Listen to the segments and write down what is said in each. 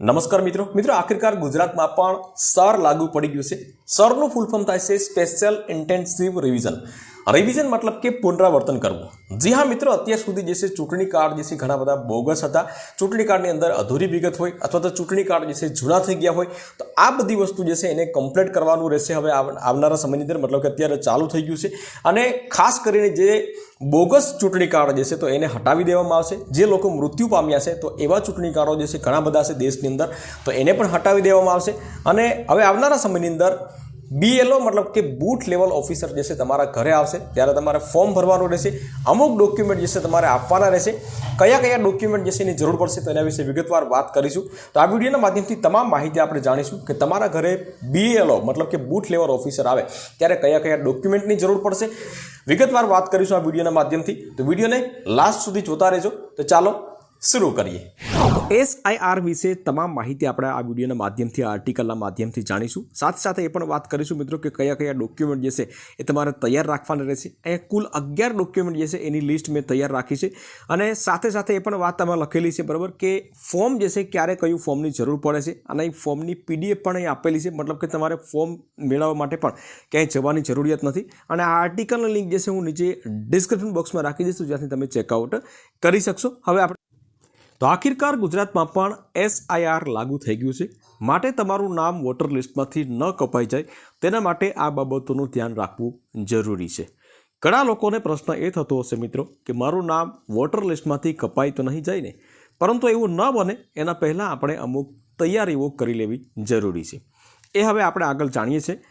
નમસ્કાર મિત્રો. મિત્રો, આખિરકાર ગુજરાતમાં પણ સર લાગુ પડી ગયું છે. સરનું ફૂલ ફોર્મ થાય છે સ્પેશિયલ ઇન્ટેન્સિવ રિવિઝન. રિવિઝન મતલબ કે પુનરાવર્તન કરવું. જી હા મિત્રો, અત્યાર સુધી જે છે ચૂંટણી કાર્ડ જે છે ઘણા બધા બોગસ હતા. ચૂંટણી કાર્ડની અંદર અધૂરી વિગત હોય અથવા તો ચૂંટણી કાર્ડ જે છે જૂના થઈ ગયા હોય, તો આ બધી વસ્તુ જે છે એને કમ્પ્લીટ કરવાનું રહેશે હવે આવ- આવનારા સમયની અંદર, મતલબ કે અત્યારે ચાલુ થઈ ગયું છે. અને ખાસ કરીને જે બોગસ ચૂંટણી કાર્ડ જે છે તો એને હટાવી દેવામાં આવશે. જે લોકો મૃત્યુ પામ્યા છે, તો એવા ચૂંટણી કાર્ડો જે છે ઘણા બધા છે દેશની અંદર, તો એને પણ હટાવી દેવામાં આવશે. અને હવે આવનારા સમયની અંદર બીએલઓ મતલબ કે બૂથ લેવલ ઓફિસર જે છે તમારા ઘરે આવશે, ત્યારે તમારે ફોર્મ ભરવાનું રહેશે, અમુક ડોક્યુમેન્ટ જે છે તમારે આપવાના રહેશે. કયા કયા ડોક્યુમેન્ટ જે છે એની જરૂર પડશે તેના વિશે વિગતવાર વાત કરીશું. તો આ વિડીયોના માધ્યમથી તમામ માહિતી આપણે જાણીશું કે તમારા ઘરે બીએલઓ મતલબ કે બૂથ લેવલ ઓફિસર આવે, ત્યારે કયા કયા ડોક્યુમેન્ટની જરૂર પડશે. વિગતવાર વાત કરીશું આ વિડીયોના માધ્યમથી. તો વિડીયોને લાસ્ટ સુધી જોતા રહેજો. તો ચાલો, શરૂ કરીએ. એસઆઈઆર વિશે તમામ માહિતી આપણે આ વિડીયોના માધ્યમથી, આ આર્ટિકલના માધ્યમથી જાણીશું. સાથે સાથે એ પણ વાત કરીશું મિત્રો કે કયા કયા ડોક્યુમેન્ટ જે છે એ તમારે તૈયાર રાખવાના રહેશે. અહીંયા કુલ અગિયાર ડોક્યુમેન્ટ જે છે એની લિસ્ટ મેં તૈયાર રાખી છે. અને સાથે સાથે એ પણ વાત તમે લખેલી છે, બરાબર, કે ફોર્મ જે છે ક્યારે કયું ફોર્મની જરૂર પડે છે. અને એ ફોર્મની પીડીએફ પણ અહીં આપેલી છે, મતલબ કે તમારે ફોર્મ મેળવવા માટે પણ ક્યાંય જવાની જરૂરિયાત નથી. અને આ આર્ટિકલની લિંક જે છે હું નીચે ડિસ્ક્રિપ્શન બોક્સમાં રાખી દઈશું જ્યાંથી તમે ચેકઆઉટ કરી શકશો. હવે આપણે તો આખિરકાર ગુજરાતમાં પણ એસઆઈઆર લાગુ થઈ ગયું છે. માટે તમારું નામ વોટર લિસ્ટમાંથી ન કપાઈ જાય, તેના માટે આ બાબતોનું ધ્યાન રાખવું જરૂરી છે. ઘણા લોકોને પ્રશ્ન એ થતો હશે મિત્રો કે મારું નામ વોટર લિસ્ટમાંથી કપાઈ તો નહીં જાય ને? પરંતુ એવું ન બને, એના પહેલાં આપણે અમુક તૈયારીઓ કરી લેવી જરૂરી છે. એ હવે આપણે આગળ જાણીએ છીએ.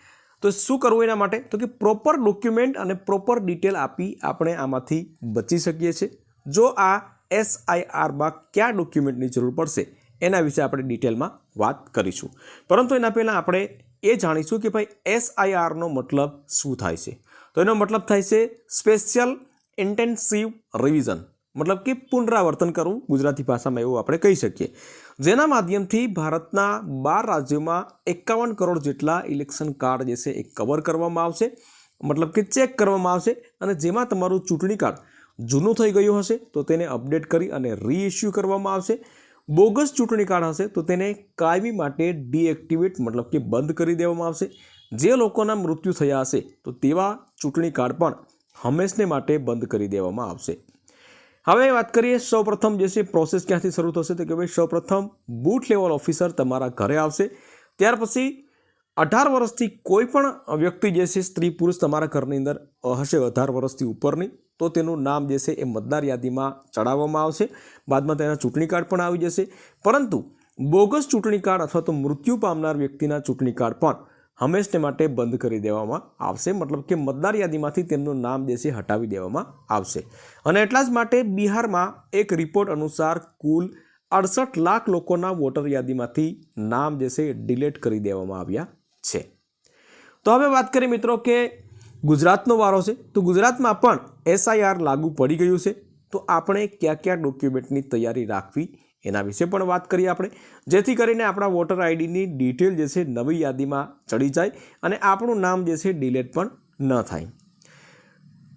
તો શું કરવું એના માટે? તો કે પ્રોપર ડોક્યુમેન્ટ અને પ્રોપર ડિટેલ આપી આપણે આમાંથી બચી શકીએ છીએ. જો આ એસઆઈઆરમાં કયા ડોક્યુમેન્ટની જરૂર પડશે, એના વિશે આપણે ડિટેલમાં વાત કરીશું. પરંતુ એના પહેલાં આપણે એ જાણીશું કે ભાઈ એસઆઈઆરનો મતલબ શું થાય છે. તો એનો મતલબ થાય છે સ્પેશિયલ ઇન્ટેન્સિવ રિવિઝન મતલબ કે પુનરાવર્તન કરવું, ગુજરાતી ભાષામાં એવું આપણે કહી શકીએ. જેના માધ્યમથી ભારતના બાર રાજ્યોમાં એકાવન કરોડ જેટલા ઇલેક્શન કાર્ડ જે છે એ કવર કરવામાં આવશે. મતલબ કે ચેક કરવામાં આવશે અને જેમાં તમારું ચૂંટણી કાર્ડ જૂનું થઈ ગયું હશે, તો તેને અપડેટ કરી અને રીઇસ્યુ કરવામાં આવશે. બોગસ ચૂંટણી કાર્ડ હશે, તો તેને કાયમી માટે ડીએક્ટિવેટ મતલબ કે બંધ કરી દેવામાં આવશે. જે લોકોના મૃત્યુ થયા હશે, તો તેવા ચૂંટણી કાર્ડ પણ હંમેશને માટે બંધ કરી દેવામાં આવશે. હવે વાત કરીએ, સૌપ્રથમ જે છે પ્રોસેસ ક્યાંથી શરૂ થશે, તો કે ભાઈ સૌપ્રથમ બૂથ લેવલ ઓફિસર તમારા ઘરે આવશે. ત્યાર પછી અઢાર વર્ષથી કોઈ પણ વ્યક્તિ જે છે, સ્ત્રી પુરુષ તમારા ઘરની અંદર હશે, અઢાર વર્ષથી ઉપરની. તો તેનું નામ જે છે એ મતદાર યાદીમાં ચડાવવામાં આવશે. બાદમાં તેના ચૂંટણી કાર્ડ પણ આવી જશે. પરંતુ બોગસ ચૂંટણી કાર્ડ અથવા તો મૃત્યુ પામનાર વ્યક્તિના ચૂંટણી કાર્ડ પણ હંમેશને માટે બંધ કરી દેવામાં આવશે. મતલબ કે મતદાર યાદીમાંથી તેમનું નામ જે છે હટાવી દેવામાં આવશે. અને એટલા જ માટે બિહારમાં એક રિપોર્ટ અનુસાર કુલ અડસઠ લાખ લોકોના વોટર યાદીમાંથી નામ જે છે ડિલેટ કરી દેવામાં આવ્યા છે. તો હવે વાત કરીએ મિત્રો કે ગુજરાતનો વારો છે? તો ગુજરાતમાં પણ એસઆઈઆર લાગુ પડી ગયું છે. તો આપણે કયા કયા ડોક્યુમેન્ટની તૈયારી રાખવી? એના વિશે પણ વાત કરીએ આપણે. જેથી કરીને આપણા વોટર આઈડીની ડિટેલ જે છે નવી યાદીમાં ચડી જાય અને આપણું નામ જે છે ડિલેટ પણ ન થાય.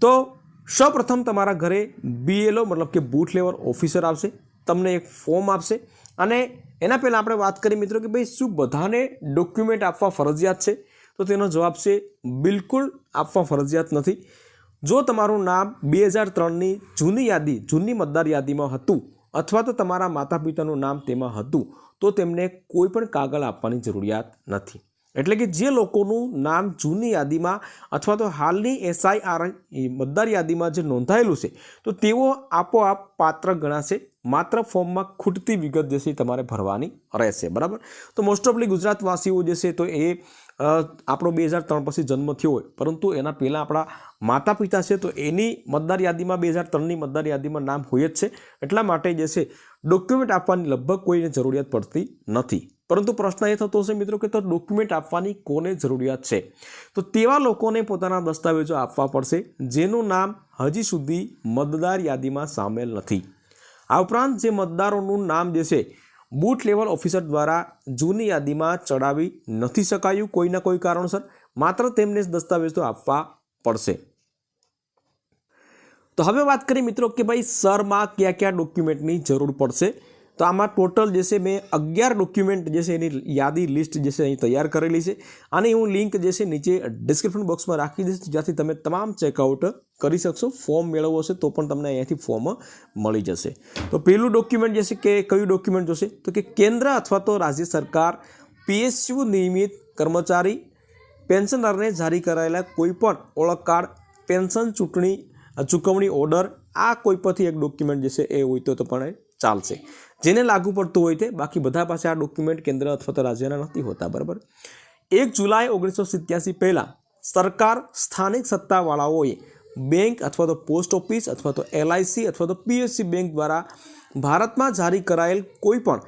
તો સૌપ્રથમ તમારા ઘરે બીએલઓ મતલબ કે બૂથ લેવલ ઓફિસર આવશે. તમને એક ફોર્મ આપશે. અને એના પહેલાં આપણે વાત કરીએ મિત્રો કે ભાઈ શું બધાને ડોક્યુમેન્ટ આપવા ફરજિયાત છે? તો તેનો જવાબ છે બિલકુલ આપવા ફરજિયાત નથી. જો તમારું નામ બે હજાર ત્રણની જૂની યાદી, જૂની મતદાર યાદીમાં હતું અથવા તો તમારા માતા પિતાનું નામ તેમાં હતું, તો તેમને કોઈ પણ કાગળ આપવાની જરૂરિયાત નથી. એટલે કે જે લોકોનું નામ જૂની યાદીમાં અથવા તો હાલની એસઆઈઆર મતદાર યાદીમાં જે નોંધાયેલું છે, તો તેઓ આપોઆપ પાત્ર ગણાશે, માત્ર ફોર્મમાં ખૂટતી વિગત જે છે તમારે ભરવાની રહેશે. બરાબર? તો મોસ્ટ ઓફલી ગુજરાતવાસીઓ જે છે તો એ આપણો બે હજાર ત્રણ પછી જન્મ થયો હોય. પરંતુ એના પહેલાં આપણા માતા પિતા છે તો એની મતદાર યાદીમાં બે હજાર ત્રણની મતદાર યાદીમાં નામ હોય જ છે. એટલા માટે જે છે ડોક્યુમેન્ટ આપવાની લગભગ કોઈને જરૂરિયાત પડતી નથી. પરંતુ પ્રશ્ન એ થતો હશે મિત્રો કે તો ડોક્યુમેન્ટ આપવાની કોને જરૂરિયાત છે? તો તેવા લોકોને પોતાના દસ્તાવેજો આપવા પડશે, જેનું નામ હજી સુધી મતદાર યાદીમાં સામેલ નથી. આ ઉપરાંત જે મતદારોનું નામ જે છે બૂથ લેવલ ઓફિસર દ્વારા જૂની યાદીમાં ચડાવી નથી શકાયું કોઈના કોઈ કારણસર. માત્ર તેમને દસ્તાવેજો આપવા પડશે. તો હવે વાત કરીએ મિત્રો કે ભાઈ સરમાં કયા કયા ડોક્યુમેન્ટની જરૂર પડશે? તો આમાં ટોટલ જે છે મેં અગિયાર ડોક્યુમેન્ટ જે છે એની યાદી લિસ્ટ જે છે અહીં તૈયાર કરેલી છે. અને હું લિંક જે છે નીચે ડિસ્ક્રિપ્શન બોક્સમાં રાખી દઈશ, જ્યાંથી તમે તમામ ચેકઆઉટ કરી શકશો. ફોર્મ મેળવવો હશે તો પણ તમને અહીંયાથી ફોર્મ મળી જશે. તો પહેલું ડોક્યુમેન્ટ જે છે કે કયું ડોક્યુમેન્ટ જોશે? તો કે કેન્દ્ર અથવા તો રાજ્ય સરકાર, પીએસયુ નિયમિત કર્મચારી પેન્શનરને જારી કરાયેલા કોઈપણ ઓળખ કાર્ડ, પેન્શન ચૂંટણી, ચૂકવણી ઓર્ડર આ કોઈ પરથી એક ડોક્યુમેન્ટ જે છે એ હોય તો પણ ચાલશે. જેને લાગુ પડતું હોય તે બાકી બધા પાસે આ ડોક્યુમેન્ટ કેન્દ્ર અથવા તો રાજ્યના નથી હોતા, બરાબર? એક જુલાઈ ઓગણીસો સિત્યાસી પહેલાં સરકાર સ્થાનિક સત્તાવાળાઓએ બેંક અથવા તો પોસ્ટ ઓફિસ અથવા તો એલઆઈસી અથવા તો પીએસસી બેંક દ્વારા ભારતમાં જારી કરાયેલ કોઈપણ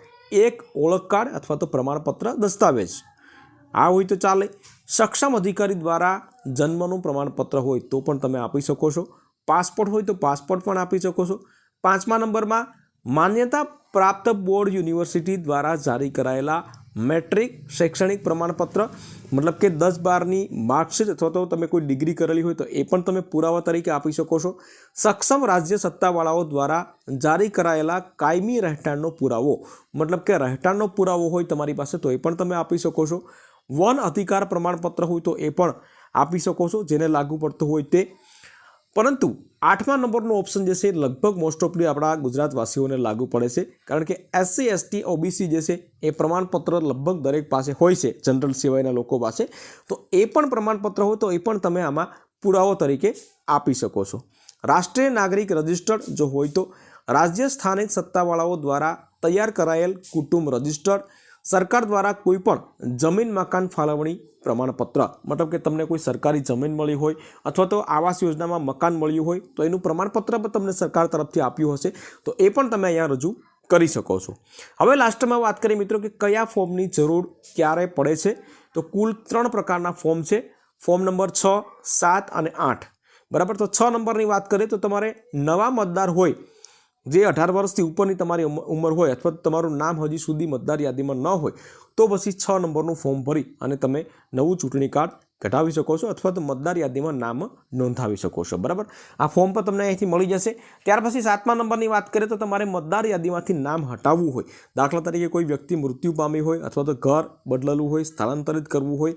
એક ઓળખ કાર્ડ અથવા તો પ્રમાણપત્ર દસ્તાવેજ. આ હોય તો ચાલે. સક્ષમ અધિકારી દ્વારા જન્મનું પ્રમાણપત્ર હોય તો પણ તમે આપી શકો છો. પાસપોર્ટ હોય તો પાસપોર્ટ પણ આપી શકો છો. પાંચમા નંબરમાં માન્યતા પ્રાપ્ત બોર્ડ યુનિવર્સિટી દ્વારા જારી કરાયેલા મેટ્રિક શૈક્ષણિક પ્રમાણપત્ર, મતલબ કે દસ બારની માર્કશીટ અથવા તો તમે કોઈ ડિગ્રી કરેલી હોય તો એ પણ તમે પુરાવા તરીકે આપી શકો છો. સક્ષમ રાજ્ય સત્તાવાળાઓ દ્વારા જારી કરાયેલા કાયમી રહેઠાણનો પુરાવો, મતલબ કે રહેઠાણનો પુરાવો હોય તમારી પાસે તો એ પણ તમે આપી શકો છો. વન અધિકાર પ્રમાણપત્ર હોય તો એ પણ આપી શકો છો. જેને લાગુ પડતું હોય તે પરંતુ આઠમા નંબરનો ઓપ્શન જે છે, લગભગ મોસ્ટ ઓફલી આપણા ગુજરાતવાસીઓને લાગુ પડે છે. કારણ કે એસસી એસટી ઓબીસી જે છે, એ પ્રમાણપત્ર લગભગ દરેક પાસે હોય છે જનરલ સિવાયના લોકો પાસે. તો એ પણ પ્રમાણપત્ર હોય તો એ પણ તમે આમાં પુરાવો તરીકે આપી શકો છો. રાષ્ટ્રીય નાગરિક રજિસ્ટર્ડ જો હોય તો રાજ્ય સ્થાનિક સત્તાવાળાઓ દ્વારા તૈયાર કરાયેલ કુટુંબ રજિસ્ટર્ડ સરકાર દ્વારા કોઈપણ જમીન મકાન ફાળવણી પ્રમાણપત્ર, મતલબ કે તમને કોઈ સરકારી જમીન મળી હોય અથવા તો આવાસ યોજનામાં મકાન મળ્યું હોય, તો એનું પ્રમાણપત્ર પણ તમને સરકાર તરફથી આપ્યું હશે, તો એ પણ તમે અહીંયા રજૂ કરી શકો છો. હવે લાસ્ટમાં વાત કરીએ મિત્રો કે કયા ફોર્મની જરૂર ક્યારે પડે છે? તો કુલ ત્રણ પ્રકારના ફોર્મ છે. ફોર્મ નંબર છ, સાત અને આઠ. બરાબર? તો છ નંબરની વાત કરીએ તો તમારે નવા મતદાર હોય જે અઢાર વર્ષથી ઉપરની તમારી ઉંમ- ઉંમર હોય અથવા તમારું નામ હજી સુધી મતદાર યાદીમાં ન હોય, તો પછી છ નંબરનું ફોર્મ ભરી અને તમે નવું ચૂંટણી કાર્ડ કઢાવી શકો છો અથવા તો મતદાર યાદીમાં નામ નોંધાવી શકો છો. બરાબર? આ ફોર્મ પર તમને અહીંથી મળી જશે. ત્યાર પછી સાતમા નંબરની વાત કરીએ તો તમારે મતદાર યાદીમાંથી નામ હટાવવું હોય. દાખલા તરીકે કોઈ વ્યક્તિ મૃત્યુ પામી હોય અથવા તો ઘર બદલવું હોય, સ્થળાંતરિત કરવું હોય,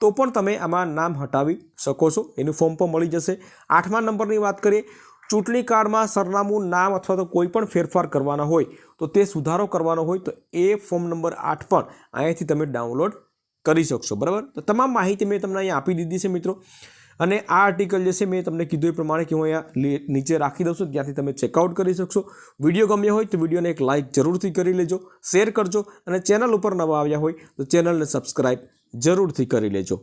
તો પણ તમે આમાં નામ હટાવી શકો છો. એનું ફોર્મ પણ મળી જશે. આઠમા નંબરની વાત કરીએ ચૂંટણી કાર્ડમાં સરનામું નામ અથવા તો કોઈ પણ ફેરફાર કરવાના હોય, તો તે સુધારો કરવાનો હોય, તો એ ફોર્મ નંબર આઠ પણ અહીંયાથી તમે ડાઉનલોડ કરી શકશો, બરાબર? તો તમામ માહિતી મેં તમને અહીંયા આપી દીધી છે મિત્રો. અને આ આર્ટિકલ જે છે મેં તમને કીધું એ પ્રમાણે કે હું અહીંયા નીચે રાખી દઉં છું, ત્યાંથી તમે ચેકઆઉટ કરી શકશો. વીડિયો ગમ્યો હોય તો વિડીયોને એક લાઇક જરૂરથી કરી લેજો, શેર કરજો અને ચેનલ ઉપર નવા આવ્યા હોય તો ચેનલને સબસ્ક્રાઈબ જરૂરથી કરી લેજો.